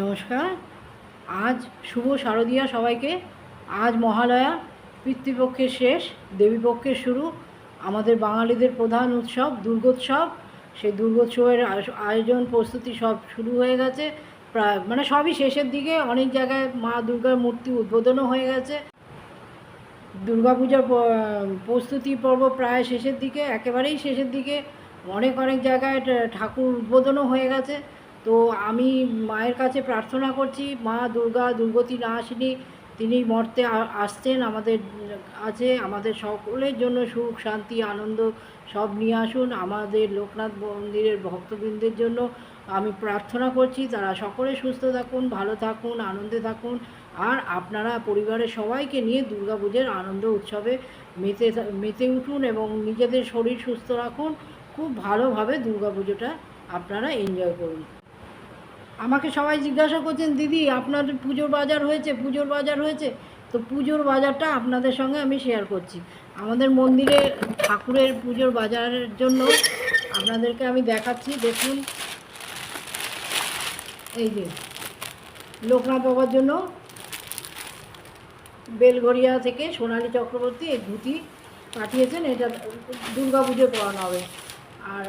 নমস্কার। আজ শুভ শারদীয়া সবাইকে। আজ মহালয়া, পিতৃপক্ষের শেষ, দেবীপক্ষের শুরু। আমাদের বাঙালিদের প্রধান উৎসব, দুর্গোৎসব। সেই দুর্গোৎসবের আয়োজন, প্রস্তুতি সব শুরু হয়ে গেছে। প্রায় মানে সবই শেষের দিকে। অনেক জায়গায় মা দুর্গার মূর্তি উদ্বোধনও হয়ে গেছে। দুর্গাপূজার প্রস্তুতি পর্ব প্রায় শেষের দিকে, একেবারেই শেষের দিকে। অনেক অনেক জায়গায় ঠাকুর উদ্বোধনও হয়ে গেছে। তো আমি মায়ের কাছে প্রার্থনা করছি, মা দুর্গা, দুর্গতি না আসেনি, তিনি মর্তে আসছেন আমাদের আছে আমাদের সকলের জন্য সুখ, শান্তি, আনন্দ সব নিয়ে আসুন, আমাদের লোকনাথ মন্দিরের ভক্তবৃন্দের জন্য আমি প্রার্থনা করছি, তারা সকলে সুস্থ থাকুন, ভালো থাকুন, আনন্দে থাকুন, আর আপনারা পরিবারের সবাইকে নিয়ে দুর্গাপুজোর আনন্দ উৎসবে মেতে মেতে উঠুন এবং নিজেদের শরীর সুস্থ রাখুন, খুব ভালোভাবে দুর্গাপুজোটা আপনারা এনজয় করুন। আমাকে সবাই জিজ্ঞাসা করছেন, দিদি, আপনার পুজোর বাজার হয়েছে, পুজোর বাজার হয়েছে? তো পুজোর বাজারটা আপনাদের সঙ্গে আমি শেয়ার করছি। আমাদের মন্দিরে ঠাকুরের পুজোর বাজারের জন্য আপনাদেরকে আমি দেখাচ্ছি। দেখুন। এই যে, লোকনাথ বাবার জন্য বেলঘরিয়া থেকে সোনালী চক্রবর্তী এই ধুতি পাঠিয়েছেন। এটা দুর্গা পুজো পরানো হবে। আর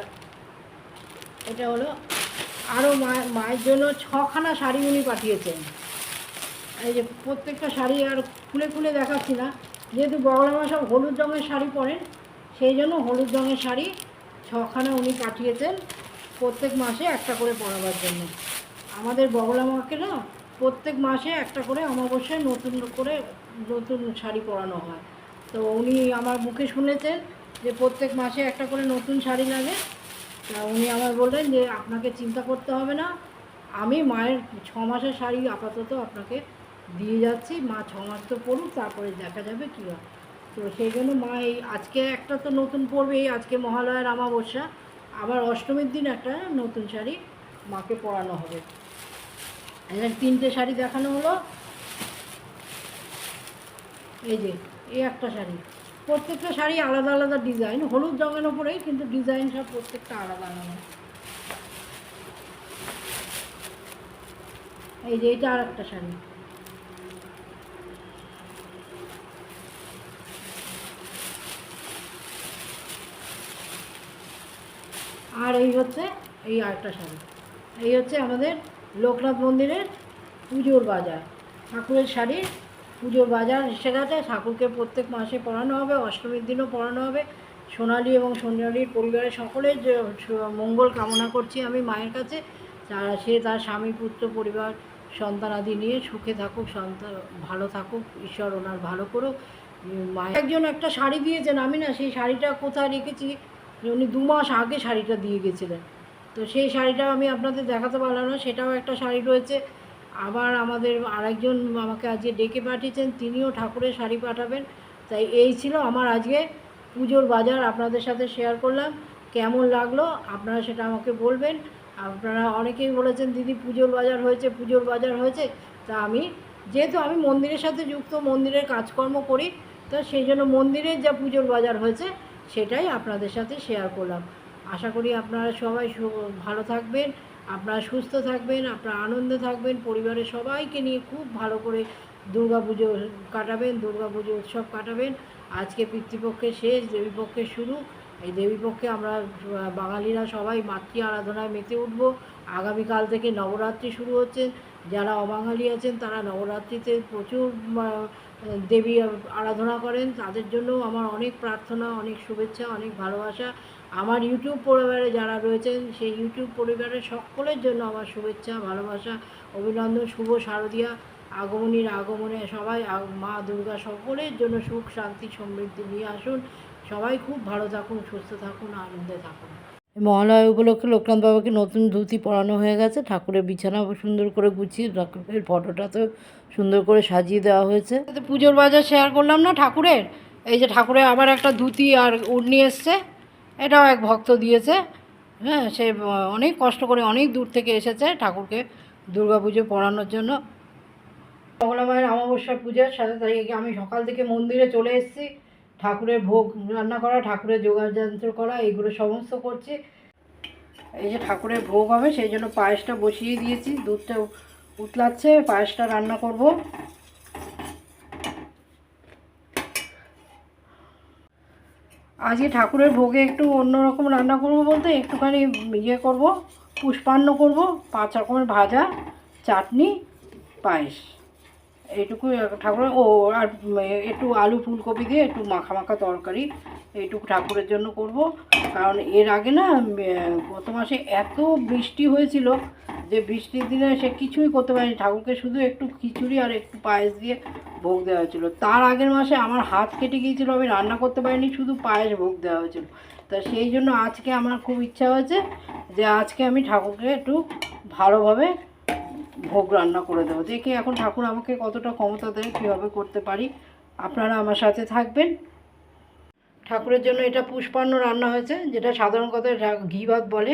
এটা হলো আরও মায়ের মায়ের জন্য ছখানা শাড়ি উনি পাঠিয়েছেন। এই যে প্রত্যেকটা শাড়ি আর খুলে খুলে দেখাচ্ছি না। যেহেতু বগলামা সব হলুদ রঙের শাড়ি পরেন, সেই জন্য হলুদ রঙের শাড়ি ছখানা উনি পাঠিয়েছেন প্রত্যেক মাসে একটা করে পরাবার জন্য। আমাদের বগলামাকে না প্রত্যেক মাসে একটা করে অমাবস্যায় নতুন করে নতুন শাড়ি পরানো হয়। তো উনি আমার মুখে শুনেছেন যে প্রত্যেক মাসে একটা করে নতুন শাড়ি লাগে। তা উনি আমার বললেন যে, আপনাকে চিন্তা করতে হবে না। আমি মায়ের ছ মাসের শাড়ি আপাতত আপনাকে দিয়ে যাচ্ছি। মা ছ মাস তো পড়ুক তারপরে দেখা যাবে কী হয়। তো সেই জন্য মা এই আজকে একটা তো নতুন পরবেই আজকে মহালয়ার আমাবস্যা আবার অষ্টমীর দিন একটা নতুন শাড়ি মাকে পরানো হবে। এখানে তিনটে শাড়ি দেখানো হলো। এই যে, এই একটা শাড়ি। প্রত্যেকটা শাড়ি আলাদা আলাদা ডিজাইন, হলুদ রঙের ওপরেই কিন্তু ডিজাইন সব প্রত্যেকটা আলাদা আলাদা। এই যে এটা আর একটা শাড়ি। আর এই হচ্ছে এই আরেকটা শাড়ি। এই হচ্ছে আমাদের লোকনাথ মন্দিরের পুজোর বাজার, ঠাকুরের শাড়ি পুজোর বাজার এসে গেছে ঠাকুরকে প্রত্যেক মাসে পড়ানো হবে, অষ্টমীর দিনও পড়ানো হবে। সোনালি এবং সোনালির পরিবারের সকলের যে মঙ্গল কামনা করছি আমি মায়ের কাছে। তারা, সে তার স্বামী, পুত্র, পরিবার সন্তানাদি নিয়ে সুখে থাকুক, সন্তান, ভালো থাকুক, ঈশ্বর ওনার ভালো করুক। মায়ের একজন একটা শাড়ি দিয়েছেন, আমি না সেই শাড়িটা কোথায় রেখেছি, উনি দু মাস আগে শাড়িটা দিয়ে গেছিলেন। তো সেই শাড়িটা আমি আপনাদের দেখাতে পারলাম না, সেটাও একটা শাড়ি রয়েছে। আবার আমাদের আরেকজন আমাকে আজকে ডেকে পাঠিয়েছেন, তিনিও ঠাকুরের শাড়ি পাঠাবেন। তাই এই ছিল আমার আজকে পুজোর বাজার, আপনাদের সাথে শেয়ার করলাম। কেমন লাগল আপনারা সেটা আমাকে বলবেন। আপনারা অনেকেই বলেছেন, দিদি, পুজোর বাজার হয়েছে, পুজোর বাজার হয়েছে। তা আমি, যেহেতু আমি মন্দিরের সাথে যুক্ত, মন্দিরের কাজকর্ম করি, তো সেই জন্য মন্দিরের যা পুজোর বাজার হয়েছে, সেটাই আপনাদের সাথে শেয়ার করলাম। আশা করি আপনারা সবাই ভালো থাকবেন। আপনারা সুস্থ থাকবেন, আপনারা আনন্দে থাকবেন, পরিবারের সবাইকে নিয়ে খুব ভালো করে দুর্গা পুজো কাটাবেন, দুর্গা পুজো উৎসব কাটাবেন। আজকে পিতৃপক্ষের শেষ, দেবীপক্ষের শুরু। এই দেবীপক্ষে আমরা বাঙালিরা সবাই মাতৃ আরাধনায় মেতে উঠব। আগামীকাল থেকে নবরাত্রি শুরু হচ্ছে। যারা অবাঙালি আছেন, তারা নবরাত্রিতে প্রচুর দেবী আরাধনা করেন। তাদের জন্য আমার অনেক প্রার্থনা, অনেক শুভেচ্ছা, অনেক ভালোবাসা। আমার ইউটিউব পরিবারে যারা রয়েছেন, সেই ইউটিউব পরিবারের সকলের জন্য আমার শুভেচ্ছা, ভালোবাসা, অভিনন্দন, শুভ শারদীয়া, আগমনীর আগমনে সবাই মা দুর্গা সকলের জন্য সুখ, শান্তি, সমৃদ্ধি নিয়ে আসুন। সবাই খুব ভালো থাকুন, সুস্থ থাকুন, আনন্দে থাকুন। মহালয়া উপলক্ষে লোকনাথ বাবাকে নতুন ধুতি পরানো হয়ে গেছে। ঠাকুরের বিছানা সুন্দর করে গুছিয়ে ঠাকুরের ফটোটাতেও সুন্দর করে সাজিয়ে দেওয়া হয়েছে। পুজোর বাজার শেয়ার করলাম না ঠাকুরের? এই যে ঠাকুরের আবার একটা ধুতি আর উড়নি এসছে। এটাও এক ভক্ত দিয়েছে। হ্যাঁ সে অনেক কষ্ট করে অনেক দূর থেকে এসেছে ঠাকুরকে দুর্গা পুজো পড়ানোর জন্য। মঙ্গলা মায়ের অমাবস্যা পূজার সাথে তারিখে আমি সকাল থেকে মন্দিরে চলে এসেছি। ঠাকুরের ভোগ রান্না করা, ঠাকুরের যোগাযন্ত্র করা, এইগুলো সমস্ত করছি। এই যে ঠাকুরের ভোগ হবে, সেই জন্য পায়েসটা বসিয়ে দিয়েছি। দুধটা উতলাচ্ছে, পায়েসটা রান্না করব। আজকে ঠাকুরের ভোগে একটু অন্যরকম রান্না করব বলতে, একটুখানি ইয়ে করব, পুষ্পান্ন করব, পাঁচ রকমের ভাজা, চাটনি, পায়েস। এইটুকু ঠাকুরের, ও, আর একটু আলু ফুলকপি দিয়ে একটু মাখা মাখা তরকারি এইটুকু ঠাকুরের জন্য করব। কারণ এর আগে না গত মাসে এত বৃষ্টি হয়েছিল যে বৃষ্টির দিনে সে কিছুই করতে পারেনি। ঠাকুরকে শুধু একটু খিচুড়ি আর একটু পায়েস দিয়ে ভোগ দেওয়া হয়েছিল। তার আগের মাসে আমার হাত কেটে গিয়েছিল, আমি রান্না করতে পারিনি, শুধু পায়েস ভোগ দেওয়া হয়েছিল। তা সেই জন্য আজকে আমার খুব ইচ্ছা হয়েছে যে আজকে আমি ঠাকুরকে একটু ভালোভাবে ভোগ রান্না করে দেবো। দেখি এখন ঠাকুর আমাকে কতটা ক্ষমতা দেয়, কীভাবে করতে পারি। আপনারা আমার সাথে থাকবেন। ঠাকুরের জন্য এটা পুষ্পান্ন রান্না হয়েছে, যেটা সাধারণ কথায় ঘি ভাত বলে।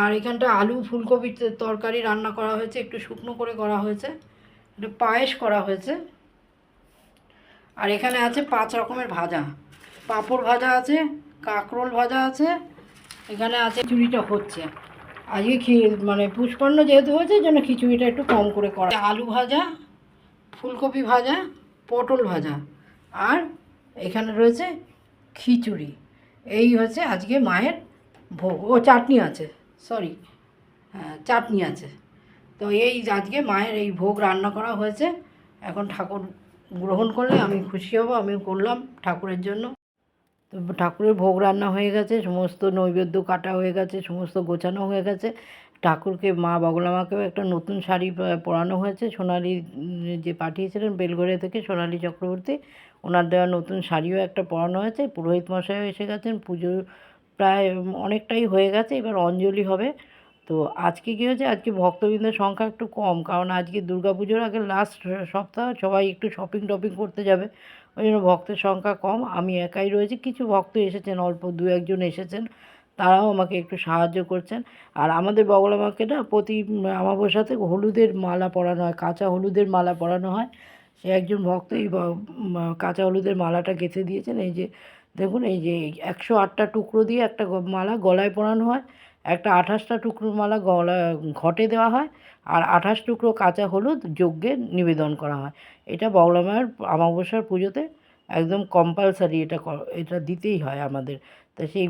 আর এখানটা আলু, ফুলকপির তরকারি রান্না করা হয়েছে, একটু শুকনো করে করা হয়েছে। একটু পায়েস করা হয়েছে। আর এখানে আছে পাঁচ রকমের ভাজা। পাঁপড় ভাজা আছে, কাঁকরোল ভাজা আছে, এখানে আছে খিচুড়িটা হচ্ছে। আজকে খি মানে পুষ্পান্ন যেহেতু হয়েছে জন্য খিচুড়িটা একটু কম করে করা। আলু ভাজা, ফুলকপি ভাজা, পটল ভাজা। আর এখানে রয়েছে খিচুড়ি। এই হচ্ছে আজকে মায়ের ভোগ। ও, চাটনি আছে সরি হ্যাঁ চাটনি আছে। তো এই আজকে মায়ের এই ভোগ রান্না করা হয়েছে। এখন ঠাকুর গ্রহণ করলে আমি খুশি হব আমি করলাম ঠাকুরের জন্য। তো ঠাকুরের ভোগ রান্না হয়ে গেছে, সমস্ত নৈবেদ্য কাটা হয়ে গেছে, সমস্ত গোছানো হয়ে গেছে। ঠাকুরকে, মা বগলামাকেও একটা নতুন শাড়ি পরানো হয়েছে। সোনালি যে পাঠিয়েছিলেন বেলগড়িয়া থেকে সোনালি চক্রবর্তী, ওনার দেওয়া নতুন শাড়িও একটা পরানো হয়েছে। পুরোহিত মশাইও এসে গেছেন, পুজো প্রায় অনেকটাই হয়ে গেছে। এবার অঞ্জলি হবে। তো আজকে কী হয়েছে? আজকে ভক্তবৃন্দের সংখ্যা একটু কম। কারণ আজকে পুজোর আগে লাস্ট সপ্তাহ সবাই একটু শপিং টপিং করতে যাবে। ওই জন্য ভক্তের সংখ্যা কম। আমি একাই রয়েছি। কিছু ভক্ত এসেছেন, অল্প দু একজন এসেছেন। তারাও আমাকে একটু সাহায্য করছেন। আর আমাদের বগলামাকে না প্রতি আমাবস্যাতে হলুদের মালা পরানো হয়, কাঁচা হলুদের মালা পরানো হয়। সে একজন ভক্ত এই কাঁচা হলুদের মালাটা গেঁথে দিয়েছেন। এই যে, দেখুন, এই যে একশো আটটা টুকরো দিয়ে একটা মালা গলায় পরানো হয়। একটা আঠাশটা টুকরো মালা গলা, ঘটে দেওয়া হয় আর আঠাশ টুকরো কাঁচা হলুদ যজ্ঞে নিবেদন করা হয়। এটা বগলা মায়ের অমাবস্যার পুজোতে একদম কম্পালসারি এটা এটা দিতেই হয় আমাদের। তা সেই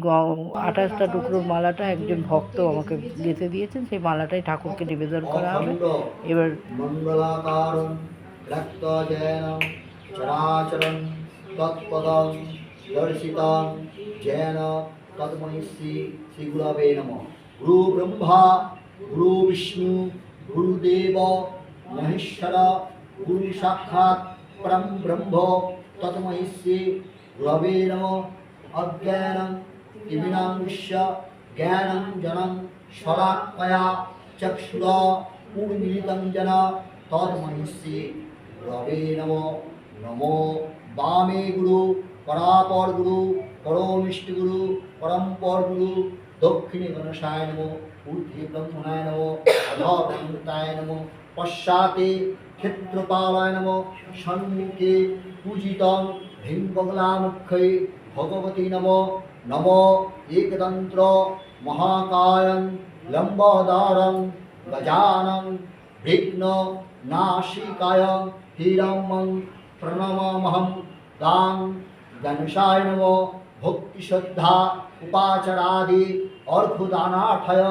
আঠাশটা টুকরোর মালাটা একজন ভক্ত আমাকে গেঁথে দিয়েছেন, সেই মালাটাই ঠাকুরকে নিবেদন করা হবে। এবার মঙ্গলাকারং রক্তজয়নং तदमणि श्री श्री नम। गुरु ब्रह्मा गुरु विष्णु गुरुदेव, महेश्वर गुरु साक्षात परम ब्रह्म तदमयि श्री गुलाबे नम। अज्ञानं तिमिनां विश्व ज्ञानं जनं स्वरात्मया, चक्षुरा पूर्णमिलितं श्री गुलाबे नम। नमो वामे गुरु परापर गुरु পরমিষ্টি গুরু পরম্পর গুরু দক্ষিণে গণেশায় নম, ঊর্ধ্বে ব্রহ্মণায় নম অধর্মতায় নম, পশ্চাতে ক্ষেত্রপালায় নম সম্মুখে পূজিতং হিংবগলামুখে ভগবতী নম নম একতন্ত্র মহাকায়ং লম্বদারং গজানং বিঘ্ন নাশিকায় হিরমং প্রণমামহং গাং গণেশায় নম भक्ति श्रद्धा उपाचरादि अर्घुदानाठय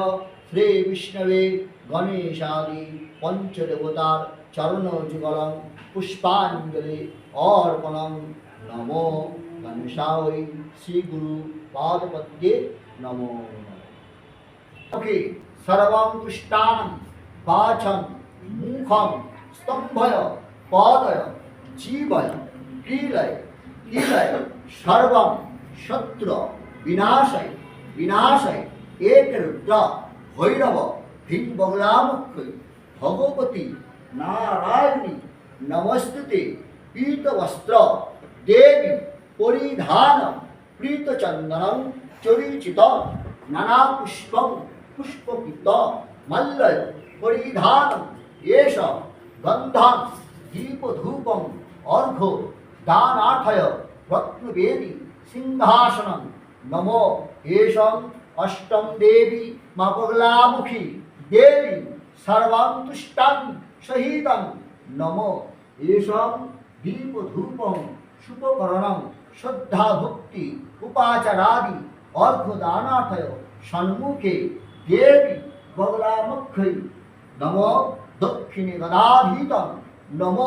श्री विष्णवे, गणेशादि, पंचदेवतार चरण जुगलम पुष्पांजलि अर्पणम नमो गणेशावरी श्री गुरु पादपद्ये नमो ओके, सर्वं पुष्टान पाचन मुखम स्तंभय पादय, जीवय क्रीलय क्रीलय শত্র, বিনাশয় বিনাশয় এক রুদ্র ভৈরব ভিন বগলামুখ ভগবতী, নারায়ণী, নমস্তুতে, পীতবস্ত্র, দেবী, পরিধান প্রীতচন্দনং চরিচিত নানা পুষ্পং পুষ্পপিত মল্লয়, পরিধান, এষ, গন্ধান দীপধূপং অর্ঘ দানাঠয় রত্নবেদী সিংহাসনম নম এষম অষ্টম দেবী মকলামুখী দেবী সর্বান্তুষ্টাং সহিতং। নম এষম দীপধূপম সুপকরণম শ্রদ্ধা ভক্তি উপাচারাদি অর্ঘদানাথয় সন্মুখে দেবী বগলামুখী নম দক্ষিণে গদাধীতম, নম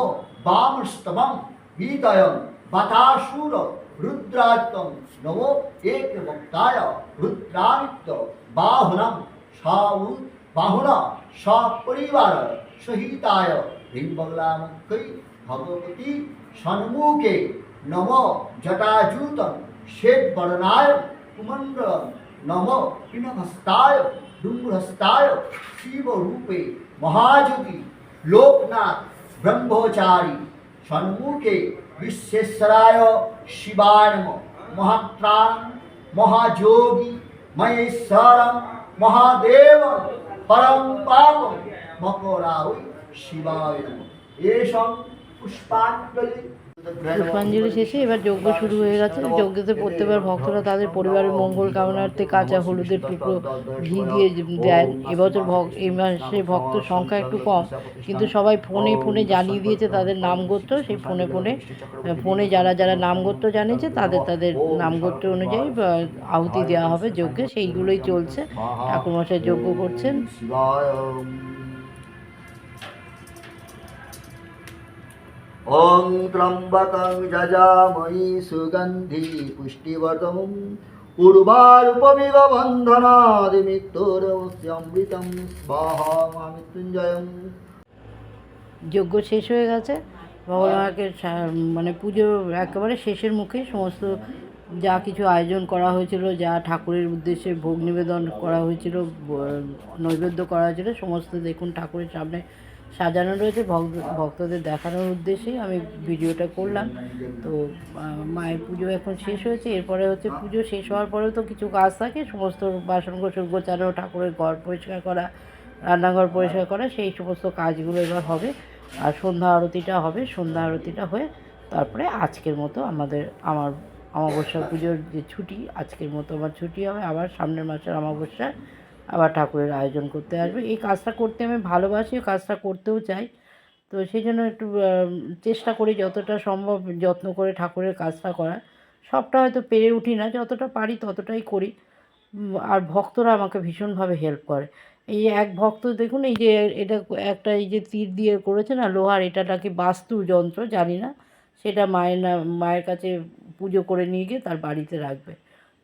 বামস্তমম বীতয় বাতাসুর रुद्रात्म नमो एक वक्ताय रुद्रानित्य बाहुनम साउ बाहुना सपरिवार सहिताय। हिमबलाम कई भगवती सन्मुखे नम जटाजूत श्वेत वर्णाय कुमंडलम नम पिनभस्ताय डुम्बहस्ताय शिव रूपे महाजुगी लोकनाथ ब्रह्मचारी सन्मुखे विश्वेश्वराय ಶಿವಾರ್ಮ ಮಹಾತ್ರಾಂ ಮಹಾಜೋಗಿ ಮಹೇಶ್ವರಂ ಮಹಾದೇವ ಪರಂ ಪಾಪ ಮಕರಾವು ಶಿವಾಯ ನಮ ಏಷಂ ಪುಷ್ಪಾಂಜಲಿ পুষ্পাঞ্জলি শেষে এবার যজ্ঞ শুরু হয়ে গেছে। যজ্ঞতে প্রত্যেকবার ভক্তরা তাদের পরিবারের মঙ্গল কামনার্থে কাঁচা হলুদের টুকরো ঘি দিয়ে দেন। এবছর ভক এই মাসে ভক্তের সংখ্যা একটু কম, কিন্তু সবাই ফোনে ফোনে জানিয়ে দিয়েছে তাদের নাম গোত্র সেই ফোনে ফোনে ফোনে যারা যারা নাম গোত্র জানিয়েছে, তাদের তাদের নাম গোত্র অনুযায়ী আহুতি দেওয়া হবে যজ্ঞে। সেইগুলোই চলছে। ঠাকুরমশাই যজ্ঞ করছেন। ॐ त्र्यम्बकं यजामहि सुगन्धि पुष्टिवर्धनम् उर्वारुपमिव बन्धनादिमित्तोरवस्यमृतं स्वाहा मा मृत्युञ्जयम् যজ্ঞ শেষ হয়ে গেছে ভগবানকে মানে পুজো একেবারে শেষের মুখে সমস্ত যা কিছু আয়োজন করা হয়েছিল যা ঠাকুরের উদ্দেশ্যে ভোগ নিবেদন করা হয়েছিল ব- নৈবেদ্য করা হয়েছিল সমস্ত দেখুন ঠাকুরের সামনে সাজানো রয়েছে, ভক্ত- ভক্তদের দেখানোর উদ্দেশ্যেই আমি ভিডিওটা করলাম। তো মায়ের পুজো এখন শেষ হয়েছে, এরপরে হচ্ছে পুজো শেষ হওয়ার পরেও তো কিছু কাজ থাকে, সমস্ত বাসন কোসন গোছানো, ঠাকুরের ঘর পরিষ্কার করা, রান্নাঘর পরিষ্কার করা, সেই সমস্ত কাজগুলো এবার হবে। আর সন্ধ্যা আরতিটা হবে, সন্ধ্যা আরতিটা হয়ে তারপরে আজকের মতো আমাদের আমার অমাবস্যা পুজোর যে ছুটি, আজকের মতো আমার ছুটি হবে। আবার সামনের মাসের অমাবস্যায় আবার ঠাকুরের আয়োজন করতে আসবে। এই কাজটা করতে আমি ভালোবাসি কাজটা করতেও চাই। তো সেই জন্য একটু চেষ্টা করি যতটা সম্ভব যত্ন করে ঠাকুরের কাজটা করা সবটা হয়তো পেরে উঠি না, যতটা পারি ততটাই করি। আর ভক্তরা আমাকে ভীষণভাবে হেল্প করে। এই এক ভক্ত দেখুন, এই যে এটা একটা এই যে তীর দিয়ে করেছে না, লোহার, এটা নাকি বাস্তু যন্ত্র, জানি না। সেটা মায়ের না, মায়ের কাছে পুজো করে নিয়ে গিয়ে তার বাড়িতে রাখবে।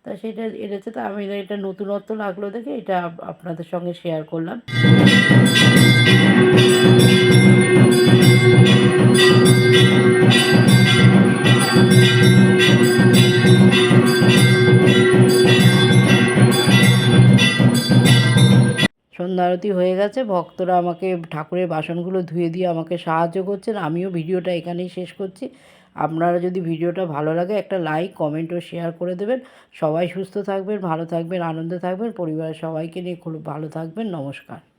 তা সেটা এনেছে তা আমি এটা নতুনত্ব লাগল দেখে এটা আপনাদের সঙ্গে শেয়ার করলাম। সন্ধ্যা আরতি হয়ে গেছে, ভক্তরা আমাকে ঠাকুরের বাসনগুলো ধুয়ে দিয়ে আমাকে সাহায্য করছেন। আমিও ভিডিওটা এখানেই শেষ করছি। আপনারা যদি ভিডিওটা ভালো লাগে একটা লাইক কমেন্ট ও শেয়ার করে দেবেন। সবাই সুস্থ থাকবেন, ভালো থাকবেন, আনন্দে থাকবেন। পরিবারের সবাইকে নিয়ে খুব ভালো থাকবেন। নমস্কার।